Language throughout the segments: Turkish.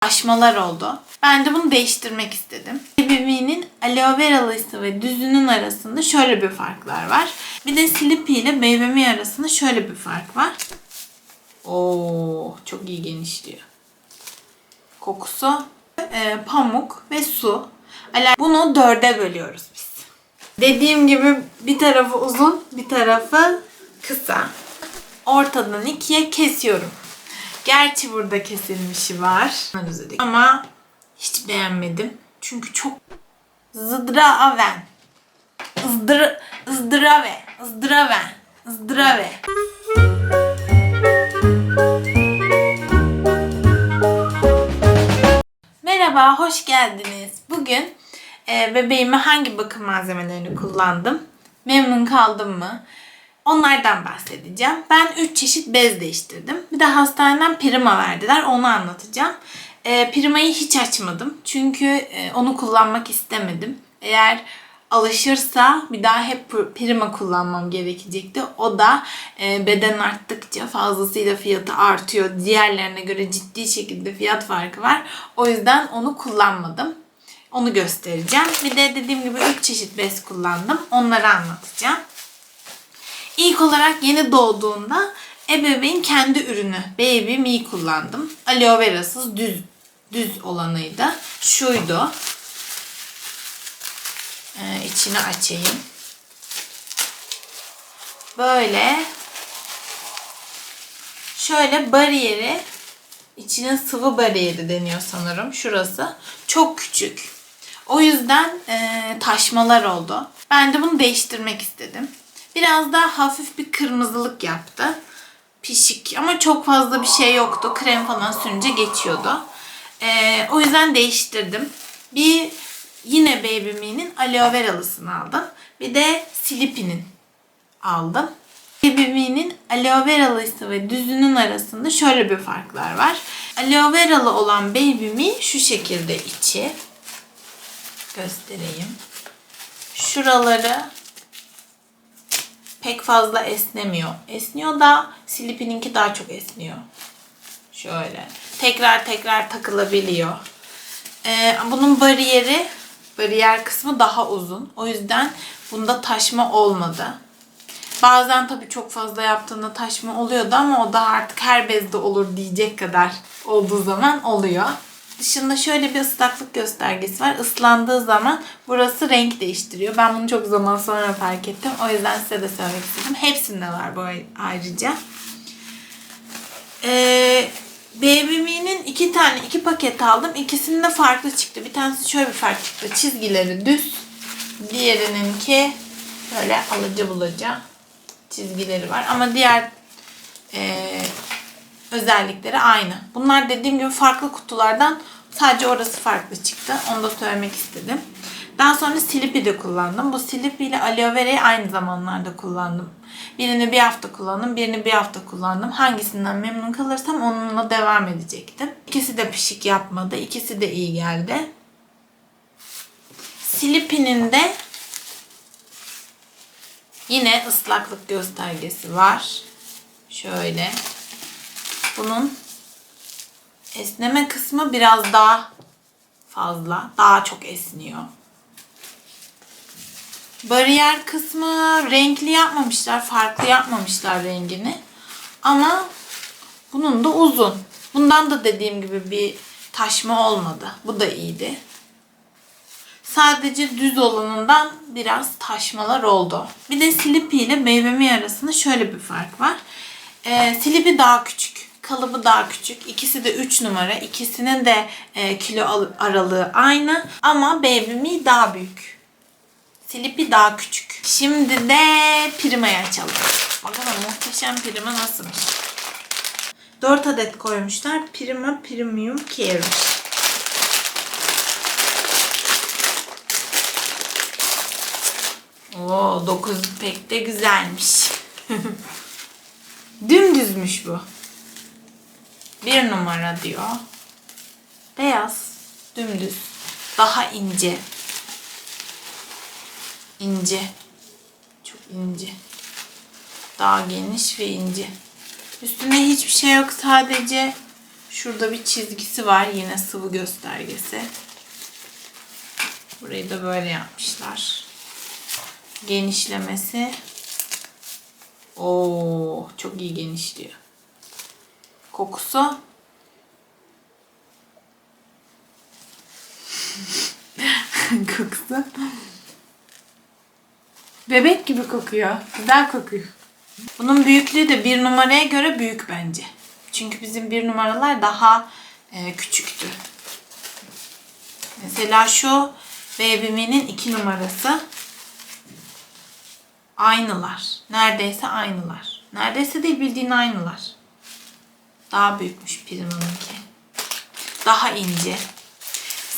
Taşmalar oldu. Ben de bunu değiştirmek istedim. Babyme'nin aloe veralısı ve düzünün arasında şöyle bir farklar var. Bir de Sleepy ile Me arasında şöyle bir fark var. Oo, çok iyi genişliyor. Kokusu e, pamuk ve su. Bunu dörde bölüyoruz biz. Dediğim gibi bir tarafı uzun, bir tarafı kısa. Ortadan ikiye kesiyorum. Gerçi burada kesilmişi var. Ama hiç beğenmedim. Çünkü çok zıdraven. Izdır, ızdırave. ızdıraven. ızdırave. Merhaba, hoş geldiniz. Bugün e, bebeğime hangi bakım malzemelerini kullandım? Memnun kaldım mı? Onlardan bahsedeceğim. Ben 3 çeşit bez değiştirdim. Bir de hastaneden prima verdiler. Onu anlatacağım. E, primayı hiç açmadım. Çünkü e, onu kullanmak istemedim. Eğer alışırsa bir daha hep pr- prima kullanmam gerekecekti. O da e, beden arttıkça fazlasıyla fiyatı artıyor. Diğerlerine göre ciddi şekilde fiyat farkı var. O yüzden onu kullanmadım. Onu göstereceğim. Bir de dediğim gibi 3 çeşit bez kullandım. Onları anlatacağım. İlk olarak yeni doğduğunda ebeveyn kendi ürünü Baby Me kullandım. Aloe verasız düz düz olanıydı. Şuydu. Ee, içini açayım. Böyle şöyle bariyeri içine sıvı bariyeri deniyor sanırım. Şurası çok küçük. O yüzden e, taşmalar oldu. Ben de bunu değiştirmek istedim. Biraz daha hafif bir kırmızılık yaptı. Pişik ama çok fazla bir şey yoktu. Krem falan sürünce geçiyordu. E, o yüzden değiştirdim. Bir yine Baby Me'nin aloe veralısını aldım. Bir de Sleepy'nin aldım. Baby Me'nin aloe veralısı ve düzünün arasında şöyle bir farklar var. Aloe veralı olan Baby Me şu şekilde içi. Göstereyim. Şuraları pek fazla esnemiyor. Esniyor da Sleepy'ninki daha çok esniyor. Şöyle. Tekrar tekrar takılabiliyor. Ee, bunun bariyeri, bariyer kısmı daha uzun. O yüzden bunda taşma olmadı. Bazen tabii çok fazla yaptığında taşma oluyordu ama o da artık her bezde olur diyecek kadar olduğu zaman oluyor. Dışında şöyle bir ıslaklık göstergesi var. Islandığı zaman burası renk değiştiriyor. Ben bunu çok zaman sonra fark ettim. O yüzden size de söylemek istedim. Hepsinde var bu ayrıca. Ee, Baby Me'nin iki tane, iki paket aldım. İkisinde farklı çıktı. Bir tanesi şöyle bir fark çıktı. Çizgileri düz. Diğerininki böyle alıcı bulucu çizgileri var. Ama diğer e, özellikleri aynı. Bunlar dediğim gibi farklı kutulardan sadece orası farklı çıktı. Onu da söylemek istedim. Daha sonra Sleepy de kullandım. Bu Sleepy ile aloe vera'yı aynı zamanlarda kullandım. Birini bir hafta kullandım, birini bir hafta kullandım. Hangisinden memnun kalırsam onunla devam edecektim. İkisi de pişik yapmadı. İkisi de iyi geldi. Sleepy'nin de yine ıslaklık göstergesi var. Şöyle. Bunun esneme kısmı biraz daha fazla. Daha çok esniyor. Bariyer kısmı renkli yapmamışlar. Farklı yapmamışlar rengini. Ama bunun da uzun. Bundan da dediğim gibi bir taşma olmadı. Bu da iyiydi. Sadece düz olanından biraz taşmalar oldu. Bir de Sleepy ile Baby Me arasında şöyle bir fark var. Ee, Sleepy daha küçük. Kalıbı daha küçük. İkisi de 3 numara. İkisinin de e, kilo al- aralığı aynı. Ama Baby Me daha büyük. Sleepy daha küçük. Şimdi de Prima'yı açalım. Bakalım muhteşem Prima nasılmış. 4 adet koymuşlar. Prima Premium Care'miş. Oo 9 pek de güzelmiş. Dümdüzmüş bu. Bir numara diyor. Beyaz, dümdüz, daha ince. İnce. Çok ince. Daha geniş ve ince. Üstünde hiçbir şey yok. Sadece Şurada bir çizgisi var yine sıvı göstergesi. Burayı da böyle yapmışlar. Genişlemesi. Oo, çok iyi genişliyor. Kokusu. Kokusu. Bebek gibi kokuyor. Güzel kokuyor. Bunun büyüklüğü de bir numaraya göre büyük bence. Çünkü bizim bir numaralar daha e, küçüktü. Mesela şu Baby Me'nin iki numarası aynılar. Neredeyse aynılar. Neredeyse değil bildiğin aynılar. Daha büyükmüş Prima'nınki. Daha ince.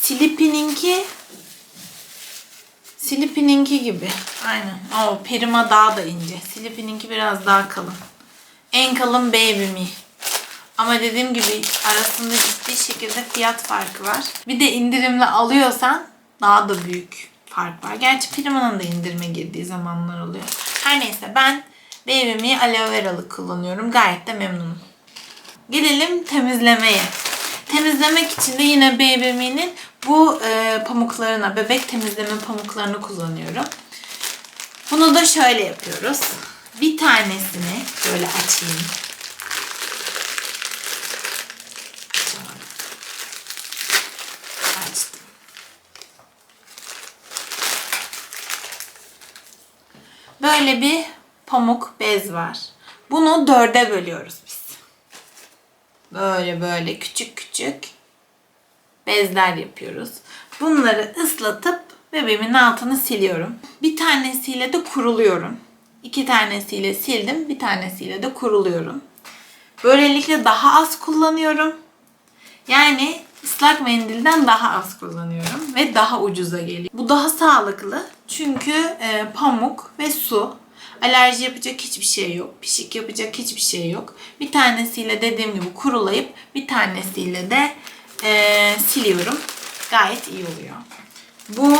Sleepy'ninki Sleepy'ninki gibi. Aynen. O Prima daha da ince. Sleepy'ninki biraz daha kalın. En kalın Baby Me. Ama dediğim gibi arasında ciddi şekilde fiyat farkı var. Bir de indirimle alıyorsan daha da büyük fark var. Gerçi Prima'nın da indirime girdiği zamanlar oluyor. Her neyse ben Baby Me aloe veralı kullanıyorum. Gayet de memnunum. Gelelim temizlemeye. Temizlemek için de yine Baby Me'nin bu e, pamuklarına, bebek temizleme pamuklarını kullanıyorum. Bunu da şöyle yapıyoruz. Bir tanesini böyle açayım. Böyle bir pamuk bez var. Bunu dörde bölüyoruz. Böyle böyle küçük küçük bezler yapıyoruz. Bunları ıslatıp bebeğimin altını siliyorum. Bir tanesiyle de kuruluyorum. İki tanesiyle sildim, bir tanesiyle de kuruluyorum. Böylelikle daha az kullanıyorum. Yani ıslak mendilden daha az kullanıyorum ve daha ucuza geliyor. Bu daha sağlıklı çünkü e, pamuk ve su. Alerji yapacak hiçbir şey yok. Pişik yapacak hiçbir şey yok. Bir tanesiyle dediğim gibi kurulayıp bir tanesiyle de e, siliyorum. Gayet iyi oluyor. Bu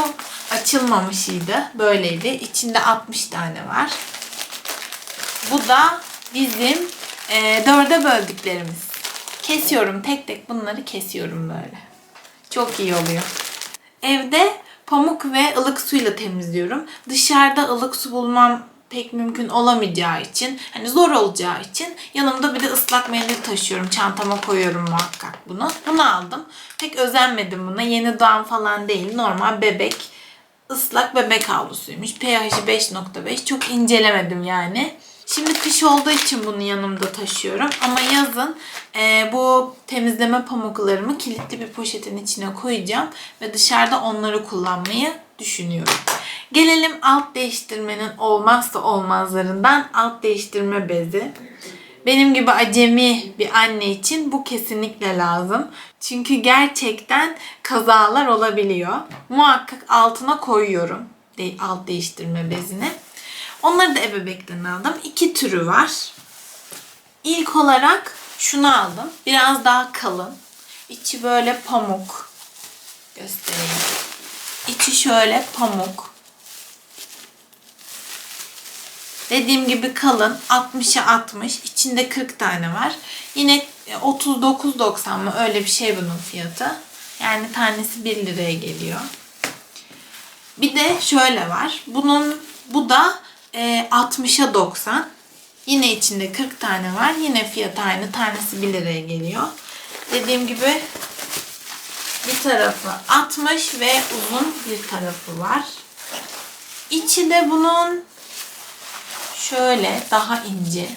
açılmamışıydı. Böyleydi. İçinde 60 tane var. Bu da bizim e, dörde böldüklerimiz. Kesiyorum tek tek bunları kesiyorum böyle. Çok iyi oluyor. Evde pamuk ve ılık suyla temizliyorum. Dışarıda ılık su bulmam pek mümkün olamayacağı için, hani zor olacağı için yanımda bir de ıslak mendil taşıyorum. Çantama koyuyorum muhakkak bunu. Bunu aldım. Pek özenmedim buna. Yeni doğan falan değil. Normal bebek ıslak bebek havlusuymuş. pH'i 5.5. Çok incelemedim yani. Şimdi kış olduğu için bunu yanımda taşıyorum. Ama yazın e, bu temizleme pamuklarımı kilitli bir poşetin içine koyacağım. Ve dışarıda onları kullanmayı düşünüyorum. Gelelim alt değiştirmenin olmazsa olmazlarından alt değiştirme bezi. Benim gibi acemi bir anne için bu kesinlikle lazım. Çünkü gerçekten kazalar olabiliyor. Muhakkak altına koyuyorum alt değiştirme bezini. Onları da ebebekten aldım. İki türü var. İlk olarak şunu aldım. Biraz daha kalın. İçi böyle pamuk. Göstereyim. İçi şöyle pamuk. Dediğim gibi kalın. 60'a 60. İçinde 40 tane var. Yine 39.90 mı öyle bir şey bunun fiyatı. Yani tanesi 1 liraya geliyor. Bir de şöyle var. Bunun bu da e, 60'a 90. Yine içinde 40 tane var. Yine fiyatı aynı. Tanesi 1 liraya geliyor. Dediğim gibi bir tarafı 60 ve uzun bir tarafı var. İçi de bunun şöyle daha ince.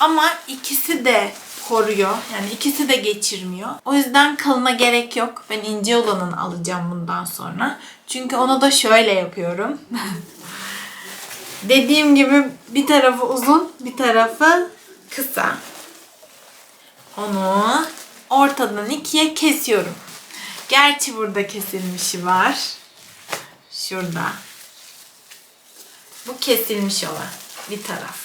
Ama ikisi de koruyor. Yani ikisi de geçirmiyor. O yüzden kalına gerek yok. Ben ince olanını alacağım bundan sonra. Çünkü onu da şöyle yapıyorum. Dediğim gibi bir tarafı uzun, bir tarafı kısa. Onu ortadan ikiye kesiyorum. Gerçi burada kesilmişi var. Şurada. Bu kesilmiş olan bir taraf.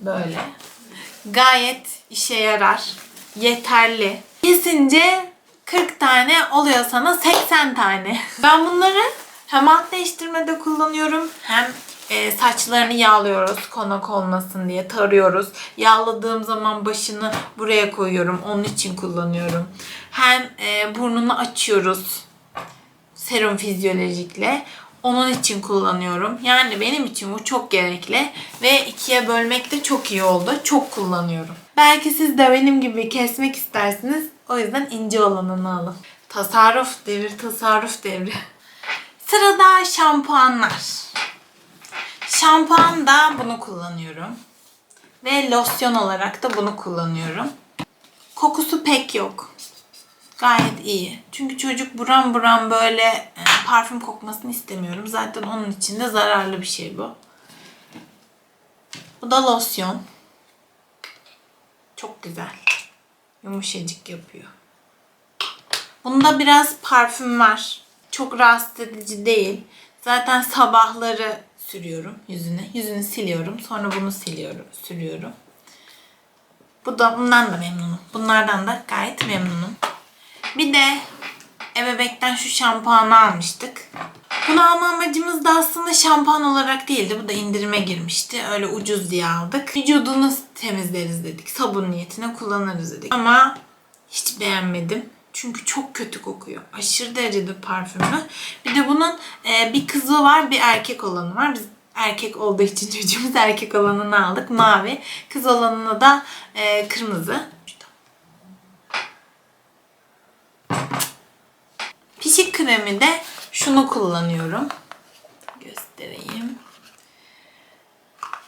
Böyle. Gayet işe yarar. Yeterli. Kesince 40 tane oluyor sana 80 tane. Ben bunları hem alt değiştirmede kullanıyorum hem e, saçlarını yağlıyoruz konak olmasın diye tarıyoruz. Yağladığım zaman başını buraya koyuyorum. Onun için kullanıyorum. Hem e, burnunu açıyoruz serum fizyolojikle. Onun için kullanıyorum. Yani benim için bu çok gerekli ve ikiye bölmek de çok iyi oldu. Çok kullanıyorum. Belki siz de benim gibi kesmek istersiniz. O yüzden ince olanını alın. Tasarruf devri, tasarruf devri. Sırada şampuanlar. Şampuan da bunu kullanıyorum. Ve losyon olarak da bunu kullanıyorum. Kokusu pek yok. Gayet iyi. Çünkü çocuk buram buram böyle e, parfüm kokmasını istemiyorum. Zaten onun için de zararlı bir şey bu. Bu da losyon. Çok güzel. Yumuşacık yapıyor. Bunda biraz parfüm var. Çok rahatsız edici değil. Zaten sabahları sürüyorum yüzüne. Yüzünü siliyorum. Sonra bunu siliyorum, sürüyorum. Bu da bundan da memnunum. Bunlardan da gayet memnunum. Bir de ebebekten şu şampuanı almıştık. Bunu alma amacımız da aslında şampuan olarak değildi. Bu da indirime girmişti. Öyle ucuz diye aldık. Vücudunu temizleriz dedik. Sabun niyetine kullanırız dedik. Ama hiç beğenmedim. Çünkü çok kötü kokuyor. Aşırı derecede parfümlü. Bir de bunun e, bir kızı var, bir erkek olanı var. Biz erkek olduğu için çocuğumuz erkek olanını aldık. Mavi. Kız olanını da e, kırmızı. Pişik kremi de şunu kullanıyorum. Göstereyim.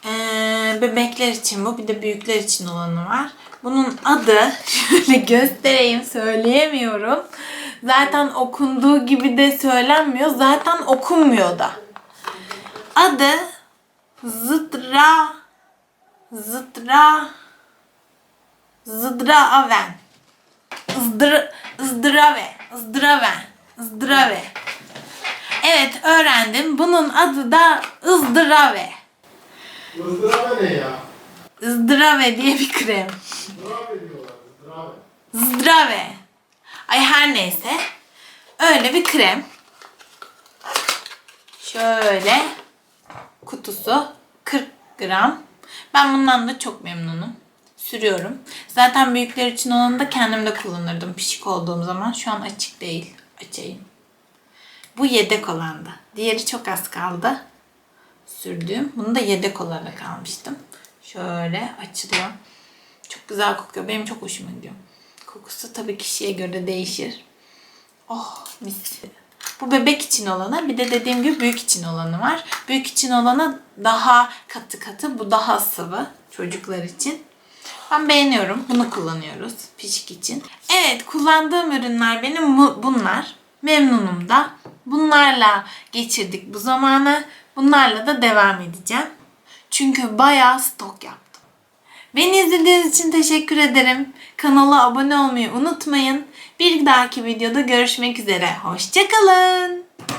Ee, bebekler için bu. Bir de büyükler için olanı var. Bunun adı şöyle göstereyim söyleyemiyorum. Zaten okunduğu gibi de söylenmiyor. Zaten okunmuyor da. Adı Zıdra Zıdra Zıdra Aven. Izdır, ızdırave, ızdırave, ızdırave. Evet öğrendim. Bunun adı da ızdırave. Izdıraba ne ya? Izdırave diye bir krem. Izdıraba diyorlar. Izdıraba. Zdrave. Ay her neyse. Öyle bir krem. Şöyle kutusu 40 gram. Ben bundan da çok memnunum. Sürüyorum. Zaten büyükler için olanı da kendim de kullanırdım pişik olduğum zaman. Şu an açık değil. Açayım. Bu yedek olandı. Diğeri çok az kaldı. Sürdüğüm. Bunu da yedek olarak almıştım. Şöyle açılıyor. Çok güzel kokuyor. Benim çok hoşuma gidiyor. Kokusu tabii kişiye göre değişir. Oh mis. Bu bebek için olanı bir de dediğim gibi büyük için olanı var. Büyük için olanı daha katı katı. Bu daha sıvı çocuklar için. Ben beğeniyorum. Bunu kullanıyoruz pişik için. Evet kullandığım ürünler benim bu- bunlar. Memnunum da. Bunlarla geçirdik bu zamanı. Bunlarla da devam edeceğim. Çünkü bayağı stok yaptım. Beni izlediğiniz için teşekkür ederim. Kanala abone olmayı unutmayın. Bir dahaki videoda görüşmek üzere. Hoşçakalın.